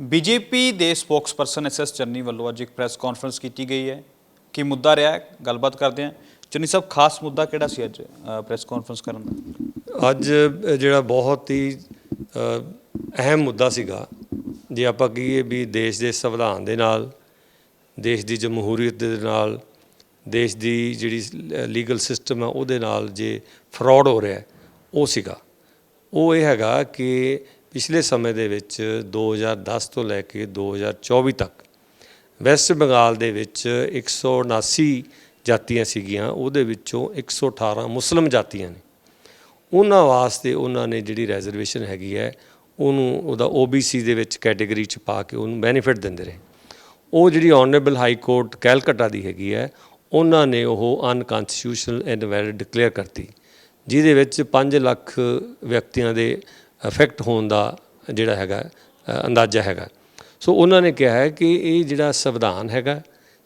BJP ਦੇ spokesperson SS Channi ਵੱਲੋਂ ਅੱਜ ਇੱਕ ਪ੍ਰੈਸ ਕਾਨਫਰੰਸ ਕੀਤੀ ਗਈ ਹੈ। ਕੀ ਮੁੱਦਾ ਰਿਹਾ? ਗੱਲਬਾਤ ਕਰਦੇ ਹਾਂ। ਚੰਨੀ ਸਾਹਿਬ, ਖਾਸ ਮੁੱਦਾ ਕਿਹੜਾ ਸੀ ਅੱਜ ਪ੍ਰੈਸ ਕਾਨਫਰੰਸ ਕਰਨ ਦਾ? ਅੱਜ ਜਿਹੜਾ ਬਹੁਤ ਹੀ ਅਹਿਮ ਮੁੱਦਾ ਸੀਗਾ, ਜੇ ਆਪਾਂ ਕਹੀਏ ਵੀ ਦੇਸ਼ ਦੇ ਸੰਵਿਧਾਨ ਦੇ ਨਾਲ, ਦੇਸ਼ ਦੀ ਜਮਹੂਰੀਅਤ ਦੇ ਨਾਲ, ਦੇਸ਼ ਦੀ ਜਿਹੜੀ ਲੀਗਲ ਸਿਸਟਮ ਹੈ ਉਹਦੇ ਨਾਲ ਜੇ ਫਰਾਡ ਹੋ ਰਿਹਾ, ਉਹ ਸੀਗਾ। ਉਹ ਇਹ ਹੈਗਾ ਕਿ ਪਿਛਲੇ ਸਮੇਂ ਦੇ ਵਿੱਚ 2010 ਤੋਂ ਲੈ ਕੇ 2024 ਤੱਕ ਵੈਸਟ ਬੰਗਾਲ ਦੇ ਵਿੱਚ 179 ਜਾਤੀਆਂ ਸੀਗੀਆਂ, ਉਹਦੇ ਵਿੱਚੋਂ 118 ਮੁਸਲਮ ਜਾਤੀਆਂ ਨੇ। ਉਹਨਾਂ ਵਾਸਤੇ ਉਹਨਾਂ ਨੇ ਜਿਹੜੀ ਰਿਜ਼ਰਵੇਸ਼ਨ ਹੈਗੀ ਹੈ, ਉਹਨੂੰ ਉਹਦਾ OBC ਦੇ ਵਿੱਚ ਕੈਟਾਗਰੀ ਚ ਪਾ ਕੇ ਉਹਨੂੰ ਬੈਨੀਫਿਟ ਦਿੰਦੇ ਰਹੇ। ਉਹ ਜਿਹੜੀ ਆਨਰੇਬਲ ਹਾਈ ਕੋਰਟ ਕੈਲਕਟਾ ਦੀ ਹੈਗੀ ਹੈ, ਉਹਨਾਂ ਨੇ ਉਹ ਅਨਕਨਸਟੀਟਿਊਸ਼ਨਲ ਇਨਵੈਲਿਡ ਡਿਕਲੇਅਰ ਕਰਤੀ, ਜਿਹਦੇ ਵਿੱਚ 5 ਲੱਖ ਵਿਅਕਤੀਆਂ ਦੇ ਇਫੈਕਟ ਹੋਣ ਦਾ ਜਿਹੜਾ ਹੈਗਾ ਅੰਦਾਜ਼ਾ ਹੈਗਾ। ਸੋ ਉਹਨਾਂ ਨੇ ਕਿਹਾ ਹੈ ਕਿ ਇਹ ਜਿਹੜਾ ਸੰਵਿਧਾਨ ਹੈਗਾ,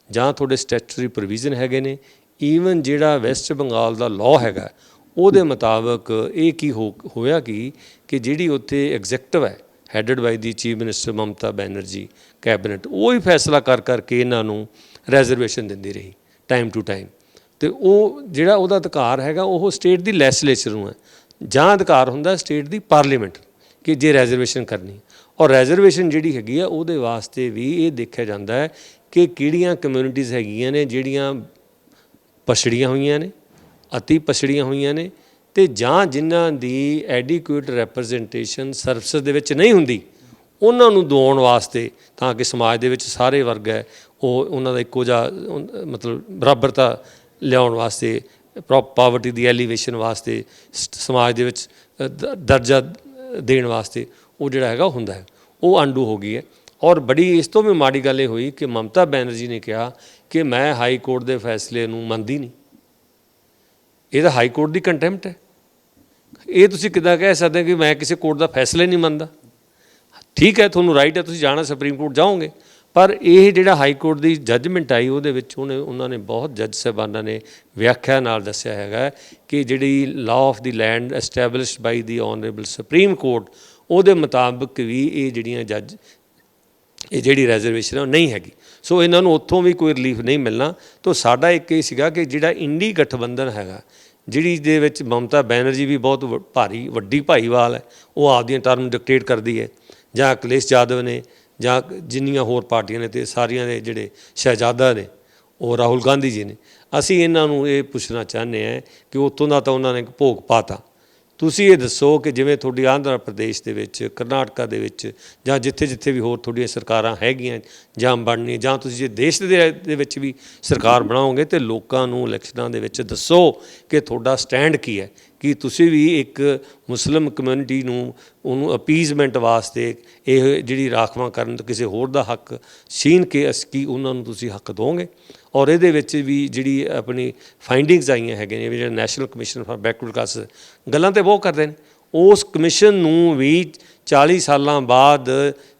ਜਾਂ ਤੁਹਾਡੇ ਸਟੈਚੂਟਰੀ ਪ੍ਰੋਵੀਜ਼ਨ ਹੈਗੇ ਨੇ ਈਵਨ ਜਿਹੜਾ ਵੈਸਟ ਬੰਗਾਲ ਦਾ ਲਾਅ ਹੈਗਾ, ਉਹਦੇ ਮੁਤਾਬਕ ਇਹ ਕੀ ਹੋਇਆ ਕਿ ਕਿ ਜਿਹੜੀ ਉੱਥੇ ਐਗਜ਼ੈਕਟਿਵ ਹੈ headed by the chief minister Mamata Banerjee cabinet ਉਹ ਹੀ ਫੈਸਲਾ ਕਰ ਕਰਕੇ ਇਹਨਾਂ ਨੂੰ ਰੈਜ਼ਰਵੇਸ਼ਨ ਦਿੰਦੀ ਰਹੀ ਟਾਈਮ ਟੂ ਟਾਈਮ ਤੇ ਉਹ ਜਿਹੜਾ ਉਹਦਾ ਅਧਿਕਾਰ ਹੈਗਾ, ਉਹ ਸਟੇਟ ਦੀ ਲੈਸਲੇਚਰ ਨੂੰ ਹੈ। ਜਾਂ ਅਧਿਕਾਰ ਹੁੰਦਾ ਸਟੇਟ ਦੀ ਪਾਰਲੀਮੈਂਟ ਕਿ ਜੇ ਰਿਜ਼ਰਵੇਸ਼ਨ ਕਰਨੀ। ਔਰ ਰਿਜ਼ਰਵੇਸ਼ਨ ਜਿਹੜੀ ਹੈਗੀ ਆ, ਉਹਦੇ ਵਾਸਤੇ ਵੀ ਇਹ ਦੇਖਿਆ ਜਾਂਦਾ ਹੈ ਕਿ ਕਿਹੜੀਆਂ ਕਮਿਊਨਿਟੀਜ਼ ਹੈਗੀਆਂ ਨੇ, ਜਿਹੜੀਆਂ ਪਛੜੀਆਂ ਹੋਈਆਂ ਨੇ, ਅਤੀ ਪਛੜੀਆਂ ਹੋਈਆਂ ਨੇ ਤੇ ਜਾਂ ਜਿਨ੍ਹਾਂ ਦੀ ਐਡਿਕੁਏਟ ਰਿਪਰੈਜ਼ੈਂਟੇਸ਼ਨ ਸਰਵਿਸ ਦੇ ਵਿੱਚ ਨਹੀਂ ਹੁੰਦੀ, ਉਹਨਾਂ ਨੂੰ ਦਵਾਉਣ ਵਾਸਤੇ ਤਾਂ ਕਿ ਸਮਾਜ ਦੇ ਵਿੱਚ ਸਾਰੇ ਵਰਗ ਹੈ, ਉਹ ਉਹਨਾਂ ਦਾ ਇੱਕੋ ਜਿਹਾ, ਮਤਲਬ ਬਰਾਬਰਤਾ ਲਿਆਉਣ ਵਾਸਤੇ ਪਾਵਰਟੀ ਦੀ ਐਲੀਵੇਸ਼ਨ ਵਾਸਤੇ, ਸ- ਸਮਾਜ ਦੇ ਵਿੱਚ ਦ- ਦਰਜਾ ਦੇਣ ਵਾਸਤੇ ਉਹ ਜਿਹੜਾ ਹੈਗਾ ਹੁੰਦਾ ਹੈ। ਉਹ ਅੰਡੂ ਹੋ ਗਈ ਹੈ। ਔਰ ਬੜੀ, ਇਸ ਤੋਂ ਵੀ ਮਾੜੀ ਗੱਲ ਇਹ ਹੋਈ ਕਿ ਮਮਤਾ ਬੈਨਰਜੀ ਨੇ ਕਿਹਾ ਕਿ ਮੈਂ ਹਾਈ ਕੋਰਟ ਦੇ ਫੈਸਲੇ ਨੂੰ ਮੰਨਦੀ ਨਹੀਂ। ਇਹ ਤਾਂ ਹਾਈ ਕੋਰਟ ਦੀ ਕੰਟੈਂਪਟ ਹੈ। ਇਹ ਤੁਸੀਂ ਕਿੱਦਾਂ ਕਹਿ ਸਕਦੇ ਕਿ ਮੈਂ ਕਿਸੇ ਕੋਰਟ ਦਾ ਫੈਸਲਾ ਨਹੀਂ ਮੰਨਦਾ? ਠੀਕ ਹੈ, ਤੁਹਾਨੂੰ ਰਾਈਟ ਹੈ, ਤੁਸੀਂ ਜਾਣਾ ਸੁਪਰੀਮ ਕੋਰਟ ਜਾਓਗੇ। ਪਰ ਇਹ ਜਿਹੜਾ ਹਾਈ ਕੋਰਟ ਦੀ ਜੱਜਮੈਂਟ ਆਈ, ਉਹਦੇ ਵਿੱਚ ਉਹਨੇ ਉਹਨਾਂ ਨੇ ਬਹੁਤ ਜੱਜ ਸਾਹਿਬਾਨਾਂ ਨੇ ਵਿਆਖਿਆ ਨਾਲ ਦੱਸਿਆ ਹੈਗਾ ਕਿ ਜਿਹੜੀ law of the land established by the honourable supreme court ਉਹਦੇ ਮੁਤਾਬਕ ਵੀ ਇਹ ਜਿਹੜੀਆਂ ਜੱਜ, ਇਹ ਜਿਹੜੀ ਰਿਜ਼ਰਵੇਸ਼ਨ ਹੈ ਉਹ ਨਹੀਂ ਹੈਗੀ। ਸੋ ਇਹਨਾਂ ਨੂੰ ਉੱਥੋਂ ਵੀ ਕੋਈ ਰਿਲੀਫ ਨਹੀਂ ਮਿਲਣਾ। ਤੋਂ ਸਾਡਾ ਇੱਕ ਇਹ ਸੀਗਾ ਕਿ ਜਿਹੜਾ ਇੰਡੀ ਗਠਬੰਧਨ ਹੈਗਾ, ਜਿਹੜੀ ਦੇ ਵਿੱਚ ਮਮਤਾ ਬੈਨਰਜੀ ਵੀ ਬਹੁਤ ਵ- ਭਾਰੀ, ਵੱਡੀ ਭਾਈਵਾਲ ਹੈ, ਉਹ ਆਪਦੀਆਂ ਟਰਮ ਡਿਕਟੇਟ ਕਰਦੀ ਹੈ। ਜਾਂ ਅਖਿਲੇਸ਼ ਯਾਦਵ ਨੇ ਜਾਂ ਜਿੰਨੀਆਂ ਹੋਰ ਪਾਰਟੀਆਂ ਨੇ ਤੇ ਸਾਰੀਆਂ ਦੇ ਜਿਹੜੇ ਸ਼ਹਿਜ਼ਾਦਾ ਨੇ, ਉਹ ਰਾਹੁਲ ਗਾਂਧੀ ਜੀ ਨੇ। ਅਸੀਂ ਇਹਨਾਂ ਨੂੰ ਇਹ ਪੁੱਛਣਾ ਚਾਹੁੰਦੇ ਹਾਂ ਕਿ ਉੱਥੋਂ ਦਾ ਤਾਂ ਉਹਨਾਂ ਨੇ ਇੱਕ ਭੋਗ ਪਾਤਾ। ਤੁਸੀਂ ਇਹ ਦੱਸੋ ਕਿ ਜਿਵੇਂ ਤੁਹਾਡੀ ਆਂਧਰਾ ਪ੍ਰਦੇਸ਼ ਦੇ ਵਿੱਚ, ਕਰਨਾਟਕਾ ਦੇ ਵਿੱਚ, ਜਾਂ ਜਿੱਥੇ ਜਿੱਥੇ ਵੀ ਹੋਰ ਤੁਹਾਡੀਆਂ ਸਰਕਾਰਾਂ ਹੈਗੀਆਂ, ਜਾਂ ਬਣਨੀ ਜਾਂ ਤੁਸੀਂ ਜੇ ਦੇਸ਼ ਦੇ ਦੇ ਵਿੱਚ ਵੀ ਸਰਕਾਰ ਬਣਾਓਗੇ ਤੇ ਲੋਕਾਂ ਨੂੰ ਇਲੈਕਸ਼ਨਾਂ ਦੇ ਵਿੱਚ ਦੱਸੋ ਕਿ ਤੁਹਾਡਾ ਸਟੈਂਡ ਕੀ ਹੈ ਕਿ ਤੁਸੀਂ ਵੀ ਇੱਕ ਮੁਸਲਿਮ ਕਮਿਊਨਿਟੀ ਨੂੰ, ਉਹਨੂੰ ਅਪੀਜ਼ਮੈਂਟ ਵਾਸਤੇ ਇਹ ਜਿਹੜੀ ਰਾਖਵਾਂ ਕਰਨ ਤੋਂ ਕਿਸੇ ਹੋਰ ਦਾ ਹੱਕ ਛੀਨ ਕੇ ਅਸ ਕੀ ਉਹਨਾਂ ਨੂੰ ਤੁਸੀਂ ਹੱਕ ਦੋਗੇ? ਔਰ ਇਹਦੇ ਵਿੱਚ ਵੀ ਜਿਹੜੀ ਆਪਣੀ ਫਾਈਂਡਿੰਗਸ ਆਈਆਂ ਹੈਗੇ ਨੇ, ਵੀ ਜਿਹੜਾ national commission for backward class ਗੱਲਾਂ ਤੇ ਬਹੁਤ ਕਰਦੇ ਨੇ। ਉਸ ਕਮਿਸ਼ਨ ਨੂੰ ਵੀ 40 ਸਾਲਾਂ ਬਾਅਦ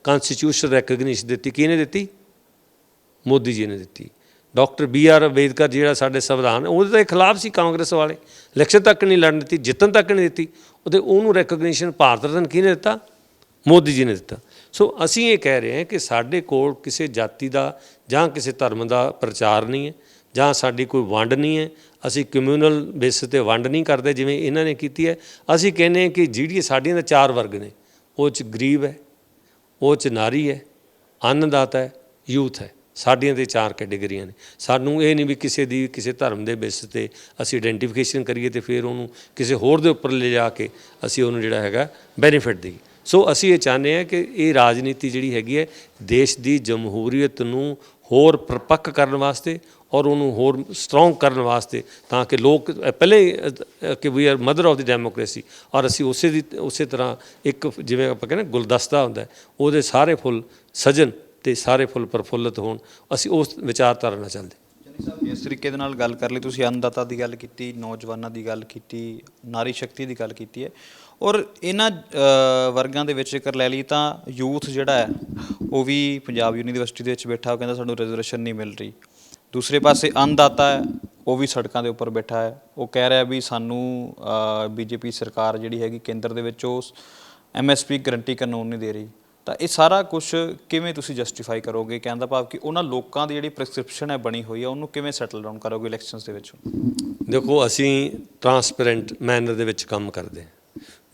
ਕਨਸਟੀਟਿਊਸ਼ਨ ਰੈਕਗਨੀਸ਼ਨ ਦਿੱਤੀ, ਕਿਹਨੇ ਦਿੱਤੀ? ਮੋਦੀ ਜੀ ਨੇ ਦਿੱਤੀ। ਡਾਕਟਰ ਬੀ ਆਰ ਅੰਬੇਦਕਰ ਜਿਹੜਾ ਸਾਡੇ ਸੰਵਿਧਾਨ, ਉਹਦੇ ਦੇ ਖਿਲਾਫ ਸੀ ਕਾਂਗਰਸ ਵਾਲੇ। ਇਲੈਕਸ਼ਨ ਤੱਕ ਨਹੀਂ ਲੜਨ ਦਿੱਤੀ, ਜਿੱਤਣ ਤੱਕ ਨਹੀਂ ਦਿੱਤੀ। ਉਹਦੇ ਉਹਨੂੰ ਰੈਕਗਨੀਸ਼ਨ ਭਾਰਤ ਰਤਨ ਕਿਹਨੇ ਦਿੱਤਾ? ਮੋਦੀ ਜੀ ਨੇ ਦਿੱਤਾ। ਸੋ ਅਸੀਂ ਇਹ ਕਹਿ ਰਹੇ ਹਾਂ ਕਿ ਸਾਡੇ ਕੋਲ ਕਿਸੇ ਜਾਤੀ ਦਾ ਜਾਂ ਕਿਸੇ ਧਰਮ ਦਾ ਪ੍ਰਚਾਰ ਨਹੀਂ ਹੈ, ਜਾਂ ਸਾਡੀ ਕੋਈ ਵੰਡ ਨਹੀਂ ਹੈ। ਅਸੀਂ ਕਮਿਊਨਲ ਬੇਸਿਸ ਤੇ ਵੰਡ ਨਹੀਂ ਕਰਦੇ ਜਿਵੇਂ ਇਹਨਾਂ ਨੇ ਕੀਤੀ ਹੈ। ਅਸੀਂ ਕਹਿੰਦੇ ਹਾਂ ਕਿ ਜਿਹੜੀ ਸਾਡੀਆਂ ਦੇ ਚਾਰ ਵਰਗ ਨੇ, ਉਹ ਚ ਗਰੀਬ ਹੈ, ਉਹ ਚ ਨਾਰੀ ਹੈ, ਅੰਨਦਾਤਾ ਹੈ, ਯੂਥ ਹੈ। ਸਾਡੀਆਂ 'ਤੇ ਚਾਰ ਕੈਟੇਗਰੀਆਂ ਨੇ। ਸਾਨੂੰ ਇਹ ਨਹੀਂ ਵੀ ਕਿਸੇ ਦੀ, ਕਿਸੇ ਧਰਮ ਦੇ ਬੇਸ ਤੇ ਅਸੀਂ ਆਇਡੈਂਟੀਫਿਕੇਸ਼ਨ ਕਰੀਏ ਤੇ ਫਿਰ ਉਹਨੂੰ ਕਿਸੇ ਹੋਰ ਦੇ ਉੱਪਰ ਲੈ ਜਾ ਕੇ ਅਸੀਂ ਉਹਨੂੰ ਜਿਹੜਾ ਹੈਗਾ ਬੈਨੀਫਿਟ ਦੇਈਏ। ਸੋ ਅਸੀਂ ਇਹ ਚਾਹੁੰਦੇ ਹਾਂ ਕਿ ਇਹ ਰਾਜਨੀਤੀ ਜਿਹੜੀ ਹੈਗੀ ਹੈ, ਦੇਸ਼ ਦੀ ਜਮਹੂਰੀਅਤ ਨੂੰ ਹੋਰ ਪਰਪੱਕ ਕਰਨ ਵਾਸਤੇ ਔਰ ਉਹਨੂੰ ਹੋਰ ਸਟਰੋਂਗ ਕਰਨ ਵਾਸਤੇ ਤਾਂ ਕਿ ਲੋਕ ਪਹਿਲੇ ਕਿ we are mother of the democracy ਔਰ ਅਸੀਂ ਉਸੇ ਦੀ, ਉਸੇ ਤਰ੍ਹਾਂ ਇੱਕ ਜਿਵੇਂ ਆਪਾਂ ਕਹਿੰਦੇ ਗੁਲਦਸਤਾ ਹੁੰਦਾ ਉਹਦੇ ਸਾਰੇ ਫੁੱਲ ਸਜਨ ਤੇ ਸਾਰੇ ਫੁੱਲ ਪ੍ਰਫੁੱਲਤ ਹੋਣ, ਅਸੀਂ ਉਸ ਵਿਚਾਰਧਾਰਾ ਨਾਲ ਚੱਲਦੇ ਸਾਹਿਬ ਇਸ ਤਰੀਕੇ ਦੇ ਨਾਲ ਗੱਲ ਕਰ ਲਈ, ਤੁਸੀਂ ਅੰਨਦਾਤਾ ਦੀ ਗੱਲ ਕੀਤੀ, ਨੌਜਵਾਨਾਂ ਦੀ ਗੱਲ ਕੀਤੀ, ਨਾਰੀ ਸ਼ਕਤੀ ਦੀ ਗੱਲ ਕੀਤੀ ਹੈ। ਔਰ ਇਹਨਾਂ ਵਰਗਾਂ ਦੇ ਵਿੱਚ ਜੇਕਰ ਲੈ ਲਈ ਤਾਂ ਯੂਥ ਜਿਹੜਾ ਹੈ, ਉਹ ਵੀ ਪੰਜਾਬ ਯੂਨੀਵਰਸਿਟੀ ਦੇ ਵਿੱਚ ਬੈਠਾ, ਉਹ ਕਹਿੰਦਾ ਸਾਨੂੰ ਰਿਜ਼ਰਵੇਸ਼ਨ ਨਹੀਂ ਮਿਲ ਰਹੀ। ਦੂਸਰੇ ਪਾਸੇ ਅੰਨਦਾਤਾ ਹੈ, ਉਹ ਵੀ ਸੜਕਾਂ ਦੇ ਉੱਪਰ ਬੈਠਾ ਹੈ। ਉਹ ਕਹਿ ਰਿਹਾ ਵੀ ਸਾਨੂੰ ਬੀਜੇਪੀ ਸਰਕਾਰ ਜਿਹੜੀ ਹੈਗੀ ਕੇਂਦਰ ਦੇ ਵਿੱਚ ਉਸ ਐਮਐਸਪੀ ਗਰੰਟੀ ਕਾਨੂੰਨ ਨਹੀਂ ਦੇ ਰਹੀ। ਤਾਂ ਇਹ ਸਾਰਾ ਕੁਝ ਕਿਵੇਂ ਤੁਸੀਂ ਜਸਟੀਫਾਈ ਕਰੋਗੇ? ਕਹਿਣ ਦਾ ਭਾਵ ਕਿ ਉਹਨਾਂ ਲੋਕਾਂ ਦੀ ਜਿਹੜੀ ਪ੍ਰੈਸਕ੍ਰਿਪਸ਼ਨ ਹੈ ਬਣੀ ਹੋਈ ਹੈ ਉਹਨੂੰ ਕਿਵੇਂ ਸੈਟਲ ਡਾਊਨ ਕਰੋਗੇ ਇਲੈਕਸ਼ਨਸ ਦੇ ਵਿੱਚ? ਦੇਖੋ, ਅਸੀਂ ਟਰਾਂਸਪੇਰੈਂਟ ਮੈਨਰ ਦੇ ਵਿੱਚ ਕੰਮ ਕਰਦੇ ਹਾਂ।